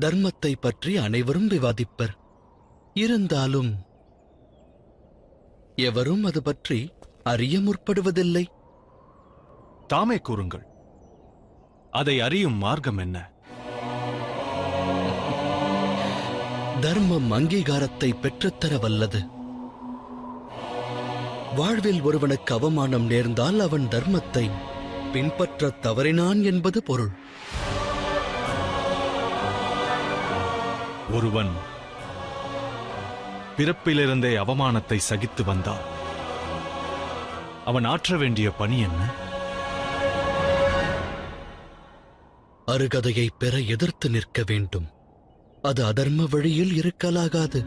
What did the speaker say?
தர்மத்தை பற்றி அனைவரும் விவாதிப்பர். இருந்தாலும் எவரும் அது பற்றி அறிய முற்படுவதில்லை. தாமே கூறுங்கள் அதை அறியும் மார்க்கம் என்ன? தர்மம் அங்கீகாரத்தை பெற்றுத்தர வல்லது வாழ்வில் ஒருவனுக்கு அவமானம் நேர்ந்தால் அவன் தர்மத்தை பின்பற்றத் தவறினான் என்பது பொருள். ஒருவன் பிறப்பிலிருந்தே அவமானத்தை சகித்து வந்தால் அவன் ஆற்ற வேண்டிய பணி என்ன? அருகதையை பெற எதிர்த்து நிற்க வேண்டும். அது அதர்ம வழியில் இருக்கலாகாது